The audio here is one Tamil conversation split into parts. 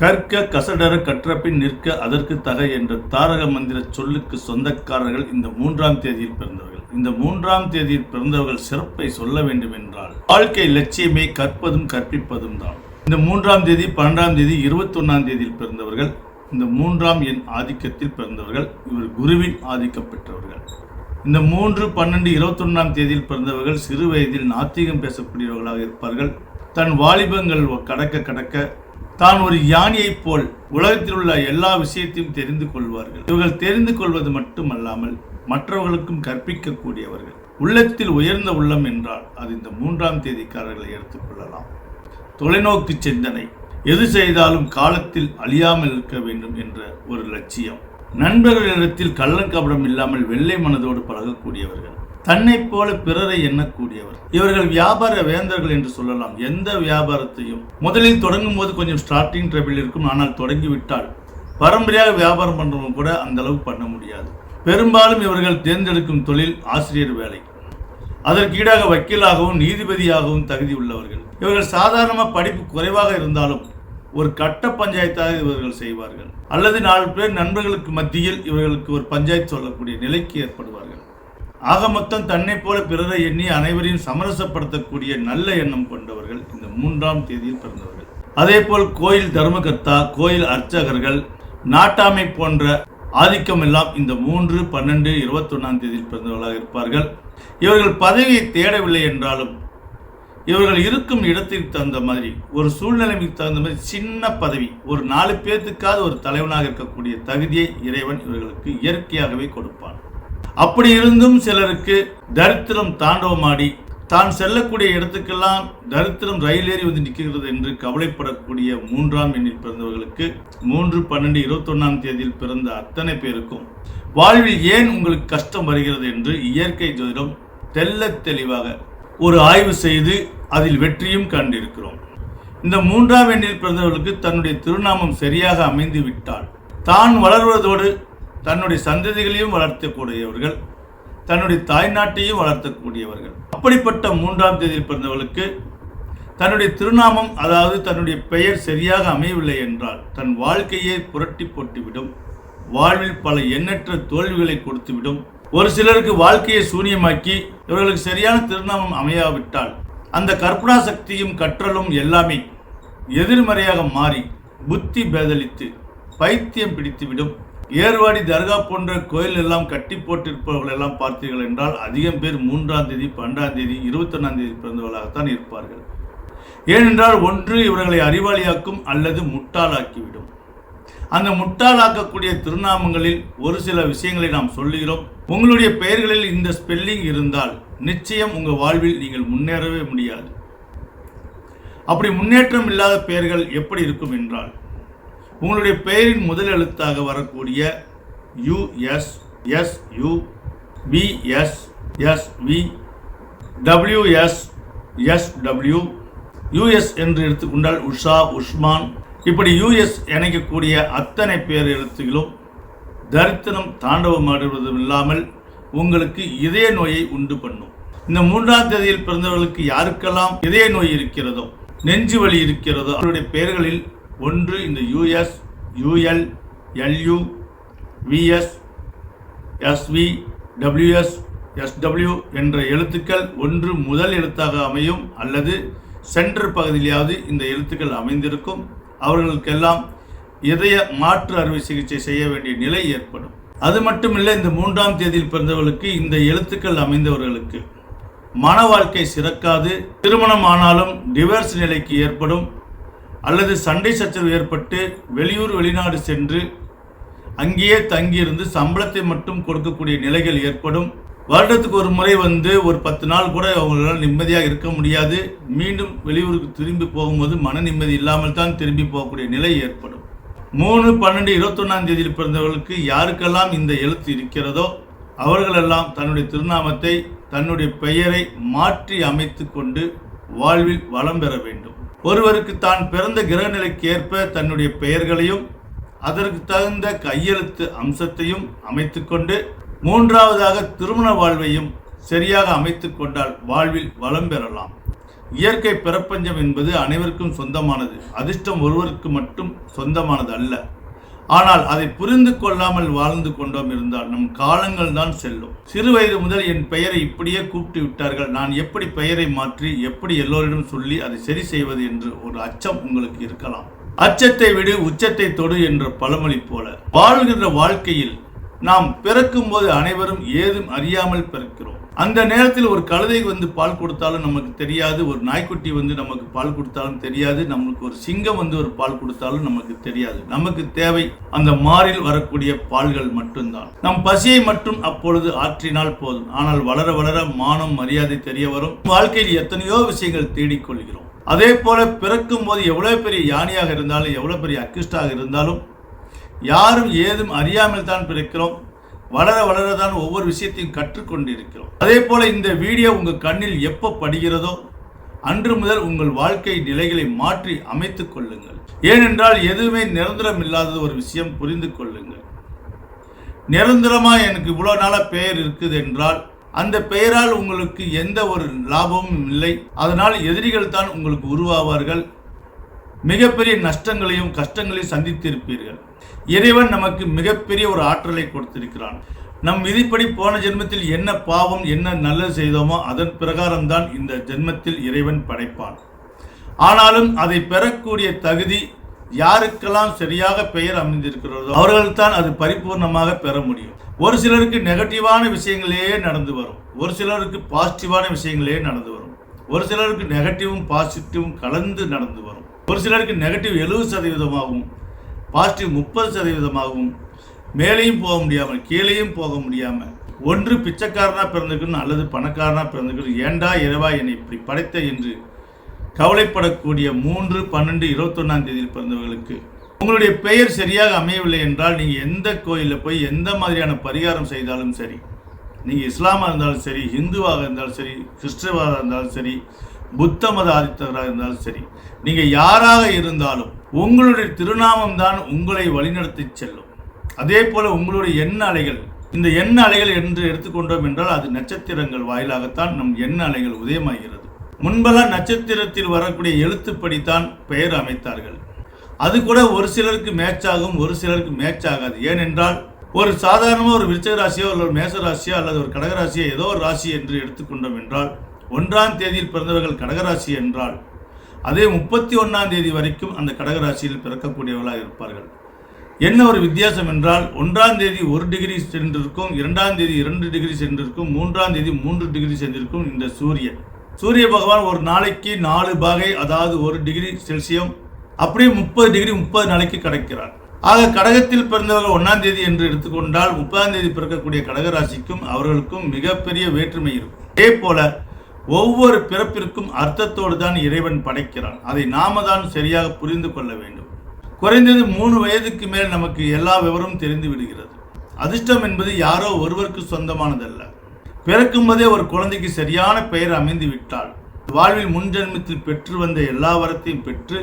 கற்க கசடர கற்றபின் நிற்க அதற்கு தக என்ற தாரக மந்திர சொல்லுக்கு சொந்தக்காரர்கள் இந்த மூன்றாம் தேதியில் பிறந்தவர்கள். இந்த மூன்றாம் தேதியில் பிறந்தவர்கள் சிறப்பை சொல்ல வேண்டும் என்றால் வாழ்க்கை லட்சியமே கற்பதும் கற்பிப்பதும் தான். இந்த மூன்றாம் தேதி பன்னெண்டாம் தேதி இருபத்தொன்னாம் தேதியில் பிறந்தவர்கள் இந்த மூன்றாம் எண் ஆதிக்கத்தில் பிறந்தவர்கள் இவர் குருவின் ஆதிக்கம் பெற்றவர்கள். இந்த மூன்று பன்னெண்டு இருபத்தொன்னாம் தேதியில் பிறந்தவர்கள் சிறு வயதில் நாத்திகம் பேசக்கூடியவர்களாக இருப்பார்கள். தன் வாலிபங்கள் கடக்க கடக்க தான் ஒரு யானையைப் போல் உலகத்தில் உள்ள எல்லா விஷயத்தையும் தெரிந்து கொள்வார்கள். இவர்கள் தெரிந்து கொள்வது மட்டுமல்லாமல் மற்றவர்களுக்கும் கற்பிக்கக்கூடியவர்கள். உள்ளத்தில் உயர்ந்த உள்ளம் என்றால் அது இந்த மூன்றாம் தேதிக்காரர்களை எடுத்துக்கொள்ளலாம் தொலைநோக்கு சிந்தனை. எது செய்தாலும் காலத்தில் அழியாமல் இருக்க வேண்டும் என்ற ஒரு லட்சியம். நண்பர்களிடத்தில் கள்ளங்கபடம் இல்லாமல் வெள்ளை மனதோடு பழகக்கூடியவர்கள். தன்னைப் போல பிறரை எண்ணக்கூடியவர். இவர்கள் வியாபார வேந்தர்கள் என்று சொல்லலாம். எந்த வியாபாரத்தையும். முதலில் தொடங்கும் போது கொஞ்சம் ஸ்டார்டிங் ட்ரபிள் இருக்கும். ஆனால் தொடங்கிவிட்டால் பரம்பரையாக வியாபாரம் பண்ணுறவங்க கூட அந்த அளவு பண்ண முடியாது. பெரும்பாலும் இவர்கள் தேர்ந்தெடுக்கும் தொழில் ஆசிரியர் வேலை. அதற்கு ஈடாக வக்கீலாகவும் நீதிபதியாகவும் தகுதி உள்ளவர்கள். இவர்கள் சாதாரணமாக படிப்பு குறைவாக இருந்தாலும் ஒரு கட்ட பஞ்சாயத்தாக இவர்கள் செய்வார்கள். அல்லது நாலு பேர் நண்பர்களுக்கு மத்தியில் இவர்களுக்கு ஒரு பஞ்சாயத்து சொல்லக்கூடிய நிலைக்கு ஏற்படுவார்கள். ஆக மொத்தம் தன்னை போல பிறரை எண்ணி அனைவரையும் சமரசப்படுத்தக்கூடிய நல்ல எண்ணம் கொண்டவர்கள் இந்த மூன்றாம் தேதியில் பிறந்தவர்கள். அதே போல் கோயில் தர்மகர்த்தா கோயில் அர்ச்சகர்கள் நாட்டாமை போன்ற ஆதிக்கம் எல்லாம் இந்த மூன்று பன்னெண்டு இருபத்தொன்னாம் தேதியில் பிறந்தவர்களாக இருப்பார்கள். இவர்கள் பதவியை தேடவில்லை என்றாலும் இவர்கள் இருக்கும் இடத்திற்கு தகுந்த மாதிரி ஒரு சூழ்நிலைக்கு தகுந்த மாதிரி சின்ன பதவி ஒரு நாலு பேர்த்துக்காவது ஒரு தலைவனாக இருக்கக்கூடிய தகுதியை இறைவன் இவர்களுக்கு இயற்கையாகவே கொடுப்பான். அப்படி இருந்தும் சிலருக்கு தரித்திரம் தாண்டவமாடி தான் செல்லக்கூடிய இடத்துக்கெல்லாம் தரித்திரம் ரயில் ஏறி வந்து நிற்கிறது என்று கவலைப்படக்கூடிய மூன்றாம் எண்ணில் பிறந்தவர்களுக்கு மூன்று பன்னெண்டு இருபத்தொன்னாம் தேதியில் பிறந்த அத்தனை பேருக்கும் வாழ்வில் ஏன் உங்களுக்கு கஷ்டம் வருகிறது என்று இயற்கை ஜோதிடம் தெல்ல தெளிவாக ஒரு ஆய்வு செய்து அதில் வெற்றியும் கண்டிருக்கிறோம். இந்த மூன்றாம் எண்ணில் பிறந்தவர்களுக்கு தன்னுடைய திருநாமம் சரியாக அமைந்து விட்டால் தான் வளர்வதோடு தன்னுடைய சந்ததிகளையும் வளர்த்தக்கூடியவர்கள் தன்னுடைய தாய்நாட்டையும் வளர்த்தக்கூடியவர்கள். அப்படிப்பட்ட மூன்றாம் தேதியில் பிறந்தவர்களுக்கு தன்னுடைய திருநாமம் அதாவது தன்னுடைய பெயர் சரியாக அமையவில்லை என்றால் தன் வாழ்க்கையை புரட்டி போட்டுவிடும். வாழ்வில் பல எண்ணற்ற தோல்விகளை கொடுத்துவிடும். ஒரு சிலருக்கு வாழ்க்கையை சூனியமாக்கி இவர்களுக்கு சரியான திருநாமம் அமையாவிட்டால் அந்த கற்பனா சக்தியும் கற்றலும் எல்லாமே எதிர்மறையாக மாறி புத்தி பேதலித்து பைத்தியம் பிடித்துவிடும். ஏர்வாடி தர்கா போன்ற கோயில் எல்லாம் கட்டி போட்டிருப்பவர்கள் எல்லாம் பார்த்தீர்கள் என்றால் அதிகம் பேர் மூன்றாம் தேதி பன்னெண்டாம் தேதி இருபத்தொன்னாம் தேதி பிறந்தவர்களாகத்தான் இருப்பார்கள். ஏனென்றால் ஒன்று இவர்களை அறிவாளியாக்கும் அல்லது முட்டாளாக்கிவிடும். அந்த முட்டாளாக்கக்கூடிய திருநாமங்களில் ஒரு சில விஷயங்களை நாம் சொல்லுகிறோம். உங்களுடைய பெயர்களில் இந்த ஸ்பெல்லிங் இருந்தால் நிச்சயம் உங்கள் வாழ்வில் நீங்கள் முன்னேறவே முடியாது. அப்படி முன்னேற்றம் இல்லாத பெயர்கள் எப்படி இருக்கும் என்றால் உங்களுடைய பெயரின் முதல் எழுத்தாக வரக்கூடிய U S S U P S S V W S S W U S என்று எடுத்துக்கொண்டால் உஷா உஸ்மான் இப்படி யுஎஸ் இணைக்கக்கூடிய அத்தனை பேர் எழுத்துகளும் தரித்திரம் தாண்டவமாடுவதும் இல்லாமல் உங்களுக்கு இதய நோயை உண்டு பண்ணும். இந்த மூன்றாம் தேதியில் பிறந்தவர்களுக்கு யாருக்கெல்லாம் இதய நோய் இருக்கிறதோ நெஞ்சு வலி இருக்கிறதோ அவருடைய பெயர்களில் ஒன்று இந்த U S U L L U V S S V W S S W என்ற எழுத்துக்கள் ஒன்று முதல் எழுத்தாக அமையும் அல்லது சென்டர் பகுதியிலாவது இந்த எழுத்துக்கள் அமைந்திருக்கும். அவர்களுக்கெல்லாம் இதய மாற்று அறுவை சிகிச்சை செய்ய வேண்டிய நிலை ஏற்படும். அது மட்டுமில்லை இந்த மூன்றாம் தேதியில் பிறந்தவர்களுக்கு இந்த எழுத்துக்கள் அமைந்தவர்களுக்கு மன வாழ்க்கை சிறக்காது. திருமணம் ஆனாலும் டிவர்ஸ் நிலைக்கு ஏற்படும். அல்லது சண்டை சச்சரவு ஏற்பட்டு வெளியூர் வெளிநாடு சென்று அங்கேயே தங்கியிருந்து சம்பளத்தை மட்டும் கொடுக்கக்கூடிய நிலைகள் ஏற்படும். வருடத்துக்கு ஒரு முறை வந்து ஒரு பத்து நாள் கூட அவங்களால் நிம்மதியாக இருக்க முடியாது. மீண்டும் வெளியூருக்கு திரும்பி போகும்போது மன நிம்மதி இல்லாமல் தான் திரும்பி போகக்கூடிய நிலை ஏற்படும். மூணு பன்னெண்டு இருபத்தொன்னாம் தேதியில் பிறந்தவர்களுக்கு யாருக்கெல்லாம் இந்த எழுத்து இருக்கிறதோ அவர்களெல்லாம் தன்னுடைய திருநாமத்தை தன்னுடைய பெயரை மாற்றி அமைத்து கொண்டு வாழ்வில் வளம் பெற வேண்டும். ஒருவருக்கு தான் பிறந்த கிரகநிலைக்கு ஏற்ப தன்னுடைய பெயர்களையும் அதற்கு தகுந்த கையெழுத்து அம்சத்தையும் அமைத்துக்கொண்டு மூன்றாவதாக திருமண வாழ்வையும் சரியாக அமைத்து கொண்டால் வாழ்வில் வளம் பெறலாம். இயற்கை பிரபஞ்சம் என்பது அனைவருக்கும் சொந்தமானது. அதிர்ஷ்டம் ஒருவருக்கு மட்டும் சொந்தமானது அல்ல ஆனால் அதை புரிந்து கொள்ளாமல் வாழ்ந்து கொண்டோம் இருந்தால் நம் காலங்கள் தான் செல்லும். சிறு வயது முதல் என் பெயரை இப்படியே கூப்பிட்டு விட்டார்கள். நான் எப்படி பெயரை மாற்றி எப்படி எல்லோரிடம் சொல்லி அதை சரி செய்வது என்று ஒரு அச்சம் உங்களுக்கு இருக்கலாம். அச்சத்தை விடு உச்சத்தை தொடு என்ற பழமொழி போல. வாழ்கின்ற வாழ்க்கையில் நாம் பிறக்கும் போது அனைவரும் ஏதும் அறியாமல் பிறக்கிறோம். அந்த நேரத்தில் ஒரு கழுதை வந்து பால் கொடுத்தாலும் நமக்கு தெரியாது ஒரு நாய்க்குட்டி வந்து நமக்கு பால் கொடுத்தாலும் தெரியாது நமக்கு ஒரு சிங்கம் வந்து ஒரு பால் கொடுத்தாலும் நமக்கு தெரியாது. நமக்கு தேவை அந்த மாறில் வரக்கூடிய பால்கள் மட்டும்தான். நம் பசியை மட்டும் அப்பொழுது ஆற்றினால் போதும். ஆனால் வளர வளர மானம் மரியாதை தெரிய வரும். வாழ்க்கையில் எத்தனையோ விஷயங்கள் தேடிக்கொள்கிறோம் அதே போல பிறக்கும் போது எவ்வளவு பெரிய யானையாக இருந்தாலும் எவ்வளவு பெரிய அக்கிஷ்டாக இருந்தாலும் யாரும் ஏதும் அறியாமல் தான் பிறக்கிறோம். வளர வளர தான் ஒவ்வொரு விஷயத்தையும் கற்றுக்கொண்டிருக்கிறோம். அதே போல இந்த வீடியோ உங்கள் கண்ணில் எப்போ படுகிறதோ அன்று முதல் உங்கள் வாழ்க்கை நிலைகளை மாற்றி அமைத்துக் கொள்ளுங்கள். ஏனென்றால் எதுவுமே நிரந்தரம் இல்லாதது ஒரு விஷயம் புரிந்து கொள்ளுங்கள். நிரந்தரமா எனக்கு இவ்வளோ நாளாக பெயர் இருக்குது என்றால் அந்த பெயரால் உங்களுக்கு எந்த ஒரு லாபமும் இல்லை. அதனால் எதிரிகள் தான் உங்களுக்கு உருவாவார்கள். மிகப்பெரிய நஷ்டங்களையும் கஷ்டங்களையும் சந்தித்திருப்பீர்கள். இறைவன் நமக்கு மிகப்பெரிய ஒரு ஆற்றலை கொடுத்திருக்கிறான். நம் விதிப்படி போன ஜென்மத்தில் என்ன பாவம் என்ன நல்லது செய்தோமோ அதன் பிரகாரம்தான் இந்த ஜென்மத்தில் இறைவன் படைப்பான். ஆனாலும் அதை பெறக்கூடிய தகுதி யாருக்கெல்லாம் சரியாக பெயர் அமைந்திருக்கிறதோ அவர்கள்தான் அது பரிபூர்ணமாக பெற முடியும். ஒரு சிலருக்கு நெகட்டிவான விஷயங்களே நடந்து வரும். ஒரு சிலருக்கு பாசிட்டிவான விஷயங்களே நடந்து வரும். ஒரு சிலருக்கு நெகட்டிவும் பாசிட்டிவும் கலந்து நடந்து வரும். ஒரு சிலருக்கு நெகட்டிவ் எழுபது சதவீதமாகவும் பாசிட்டிவ் முப்பது சதவீதமாகவும் மேலேயும் போக முடியாமல் கீழேயும் போக முடியாமல் ஒன்று பிச்சைக்காரனாக பிறந்திருக்கணும் அல்லது பணக்காரனாக பிறந்திருக்கணும் ஏண்டா இரவா என்னை இப்படி படைத்த என்று கவலைப்படக்கூடிய மூன்று பன்னெண்டு இருபத்தொன்னாம் தேதியில் பிறந்தவர்களுக்கு உங்களுடைய பெயர் சரியாக அமையவில்லை என்றால் நீங்கள் எந்த கோயிலில் போய் எந்த மாதிரியான பரிகாரம் செய்தாலும் சரி நீங்கள் இஸ்லாமாக இருந்தாலும் சரி ஹிந்துவாக இருந்தாலும் சரி கிறிஸ்தவாக இருந்தாலும் சரி புத்த மத ஆதித்தராக இருந்தாலும் சரி நீங்கள் யாராக இருந்தாலும் உங்களுடைய திருநாமம் தான் உங்களை வழிநடத்தி செல்லும். அதே போல உங்களுடைய எண்ண அலைகள் இந்த எண்ண அலைகள் என்று எடுத்துக்கொண்டோம் என்றால் அது நட்சத்திரங்கள் வாயிலாகத்தான் நம் எண்ண அலைகள் உதயமாகிறது. முன்பெல்லாம் நட்சத்திரத்தில் வரக்கூடிய எழுத்துப்படித்தான் பெயர் அமைத்தார்கள். அது கூட ஒரு சிலருக்கு மேட்ச் ஆகும் ஒரு சிலருக்கு மேட்ச் ஆகாது ஏனென்றால் ஒரு சாதாரணமாக ஒரு விருச்சக ராசியோ அல்லது ஒரு மேச ராசியோ அல்லது ஒரு கடகராசியோ ஏதோ ஒரு ராசி என்று எடுத்துக்கொண்டோம் என்றால் ஒன்றாம் தேதியில் பிறந்தவர்கள் கடகராசி என்றால் அதே முப்பத்தி ஒன்றாம் தேதி வரைக்கும் அந்த கடகராசியில் பிறக்கக்கூடியவர்களாக இருப்பார்கள். என்ன ஒரு வித்தியாசம் என்றால் ஒன்றாம் தேதி ஒரு டிகிரி சென்றிருக்கும் இரண்டாம் தேதி இரண்டு டிகிரி சென்றிருக்கும் மூன்றாம் தேதி மூன்று டிகிரி சென்றிருக்கும் இந்த சூரியன். சூரிய பகவான் ஒரு நாளைக்கு நாலு பாகை அதாவது ஒரு டிகிரி செல்சியம் அப்படியே முப்பது டிகிரி முப்பது நாளைக்கு கிடைக்கிறார். ஆக கடகத்தில் பிறந்தவர்கள் ஒன்றாம் தேதி என்று எடுத்துக்கொண்டால் முப்பதாம் தேதி பிறக்கக்கூடிய கடகராசிக்கும் அவர்களுக்கும் மிகப்பெரிய வேற்றுமை இருக்கும். அதே போல ஒவ்வொரு பிறப்பிற்கும் அர்த்தத்தோடு தான் இறைவன் படைக்கிறான். அதை நாம தான் சரியாக புரிந்து கொள்ள வேண்டும். குறைந்தது மூணு வயதுக்கு மேல் நமக்கு எல்லா விவரமும் தெரிந்து விடுகிறது. அதிர்ஷ்டம் என்பது யாரோ ஒருவருக்கு சொந்தமானதல்ல. பிறக்கும் போதே ஒரு குழந்தைக்கு சரியான பெயர் அமைந்து விட்டால் வாழ்வில் முன்ஜென்மத்தில் பெற்று வந்த எல்லா வரத்தையும் பெற்று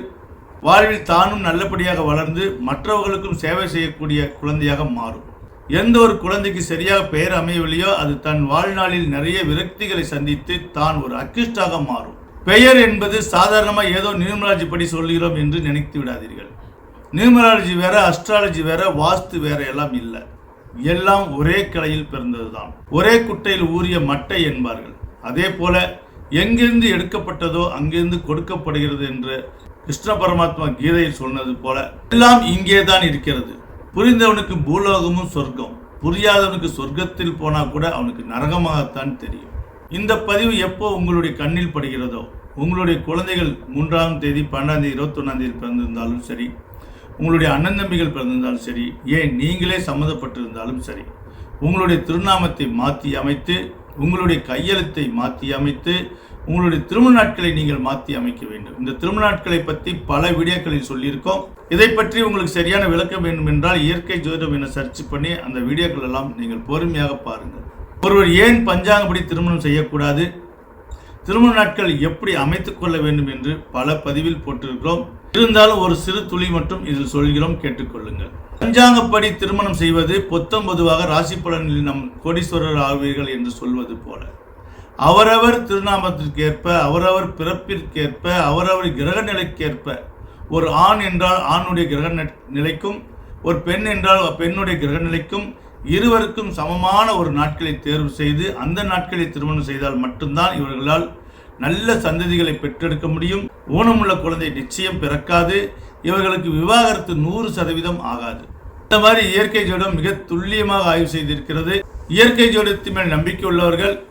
வாழ்வில் தானும் நல்லபடியாக வளர்ந்து மற்றவர்களுக்கும் சேவை செய்யக்கூடிய குழந்தையாக மாறும். எந்த ஒரு குழந்தைக்கு சரியாக பெயர் அமையவில்லையோ அது தன் வாழ்நாளில் நிறைய விரக்திகளை சந்தித்து தான் ஒரு அக்கிஷ்டாக மாறும். பெயர் என்பது சாதாரணமாக ஏதோ நியூமராலஜி படி சொல்கிறோம் என்று நினைத்து விடாதீர்கள். நியூமராலஜி வேற அஸ்ட்ராலஜி வேற வாஸ்து வேற எல்லாம் இல்லை. எல்லாம் ஒரே கிளையில் பிறந்ததுதான். ஒரே குட்டையில் ஊறிய மட்டை என்பார்கள். அதே போல எங்கிருந்து எடுக்கப்பட்டதோ அங்கிருந்து கொடுக்கப்படுகிறது என்று கிருஷ்ண பரமாத்மா கீதையில் சொன்னது போல எல்லாம் இங்கே தான் இருக்கிறது. புரிந்தவனுக்கு பூலோகமும் சொர்க்கம். புரியாதவனுக்கு சொர்க்கத்தில் போனால் கூட அவனுக்கு நரகமாகத்தான் தெரியும். இந்த பதிவு எப்போ உங்களுடைய கண்ணில் படுகிறதோ உங்களுடைய குழந்தைகள் மூன்றாம் தேதி பன்னெண்டாம் தேதி இருபத்தொன்னாம் தேதி பிறந்திருந்தாலும் சரி உங்களுடைய அண்ணன் தம்பிகள் பிறந்திருந்தாலும் சரி ஏன் நீங்களே சம்மந்தப்பட்டிருந்தாலும் சரி உங்களுடைய திருநாமத்தை மாற்றி அமைத்து உங்களுடைய கையெழுத்தை மாற்றி அமைத்து உங்களுடைய திருமண நாட்களை நீங்கள் மாற்றி அமைக்க வேண்டும். இந்த திருமண நாட்களை பற்றி பல வீடியோக்களில் சொல்லியிருக்கோம். இதை பற்றி உங்களுக்கு சரியான விளக்கம் வேண்டும் என்றால் இயற்கை ஜோதிடம் என சர்ச் பண்ணி அந்த வீடியோக்கள் எல்லாம் நீங்கள் பொறுமையாக பாருங்கள். ஒருவர் ஏன் பஞ்சாங்கப்படி திருமணம் செய்யக்கூடாது? திருமண நாட்கள் எப்படி அமைத்துக் கொள்ள வேண்டும் என்று பல பதிவில் போட்டிருக்கிறோம். இருந்தாலும் ஒரு சிறு துளி மட்டும் இதில் சொல்கிறோம் கேட்டுக்கொள்ளுங்கள். பஞ்சாங்கப்படி திருமணம் செய்வது பொத்தம் பொதுவாக ராசி பலனில் நம் கோடீஸ்வரர் ஆவீர்கள் என்று சொல்வது போல. அவரவர் திருநாமத்திற்கேற்ப அவரவர் பிறப்பிற்கேற்ப அவரவர் கிரக நிலைக்கேற்ப ஒரு ஆண் என்றால் ஆணுடைய கிரக நிலைக்கும் ஒரு பெண் என்றால் பெண்ணுடைய கிரக நிலைக்கும் இருவருக்கும் சமமான ஒரு நாட்களை தேர்வு செய்து அந்த நாட்களை திருமணம் செய்தால் மட்டும்தான் இவர்களால் நல்ல சந்ததிகளை பெற்றெடுக்க முடியும். ஊனமுள்ள குழந்தை நிச்சயம் பிறக்காது. இவர்களுக்கு விவாகரத்து நூறு சதவீதம் ஆகாது. இந்த மாதிரி இயற்கை ஜோடம் மிக துல்லியமாக ஆய்வு செய்திருக்கிறது. இயற்கை ஜோடத்தின் மேல் நம்பிக்கை உள்ளவர்கள்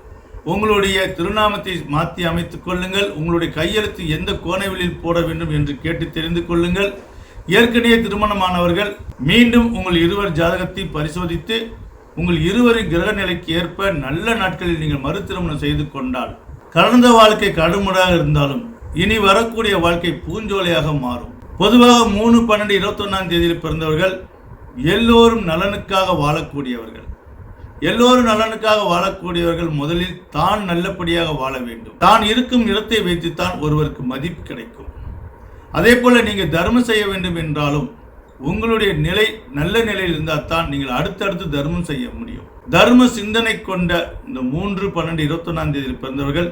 உங்களுடைய திருநாமத்தை மாற்றி அமைத்துக் கொள்ளுங்கள். உங்களுடைய கையெழுத்து எந்த கோணவிலில் போட வேண்டும் என்று கேட்டு தெரிந்து கொள்ளுங்கள். ஏற்கனவே திருமணமானவர்கள் மீண்டும் உங்கள் இருவர் ஜாதகத்தை பரிசோதித்து உங்கள் இருவரின் கிரக நிலைக்கு ஏற்ப நல்ல நாட்களில் நீங்கள் மறு திருமணம் செய்து கொண்டால் கடந்த வாழ்க்கை கடுமுடாக இருந்தாலும் இனி வரக்கூடிய வாழ்க்கை பூஞ்சோலையாக மாறும். பொதுவாக மூணு பன்னெண்டு இருபத்தொன்னாம் தேதியில் பிறந்தவர்கள் எல்லோரும் நலனுக்காக வாழக்கூடியவர்கள். எல்லோரும் நலனுக்காக வாழக்கூடியவர்கள் முதலில் தான் நல்லபடியாக வாழ வேண்டும். தான் இருக்கும் இடத்தை வைத்துத்தான் ஒருவருக்கு மதிப்பு கிடைக்கும். அதே போல நீங்கள் தர்மம் செய்ய வேண்டும் என்றாலும் உங்களுடைய நிலை நல்ல நிலையில் இருந்தால் தான் நீங்கள் அடுத்தடுத்து தர்மம் செய்ய முடியும். தர்ம சிந்தனை கொண்ட இந்த மூன்று பன்னெண்டு இருபத்தொன்னாம் தேதியில் பிறந்தவர்கள்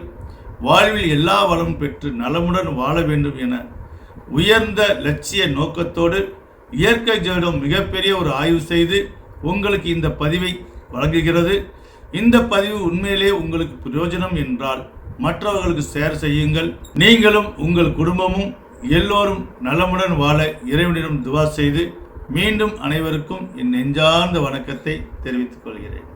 வாழ்வில் எல்லா வளமும் பெற்று நலமுடன் வாழ வேண்டும் என உயர்ந்த லட்சிய நோக்கத்தோடு இயற்கை ஜோடம் மிகப்பெரிய ஒரு ஆய்வு செய்து உங்களுக்கு இந்த பதிவை வழங்குகிறது. இந்த பதிவு உண்மையிலே உங்களுக்கு பிரயோஜனம் என்றால் மற்றவர்களுக்கு ஷேர் செய்யுங்கள். நீங்களும் உங்கள் குடும்பமும் எல்லோரும் நலமுடன் வாழ இறைவனிடம் துவா செய்து மீண்டும் அனைவருக்கும் என் நெஞ்சார்ந்த வணக்கத்தை தெரிவித்துக் கொள்கிறேன்.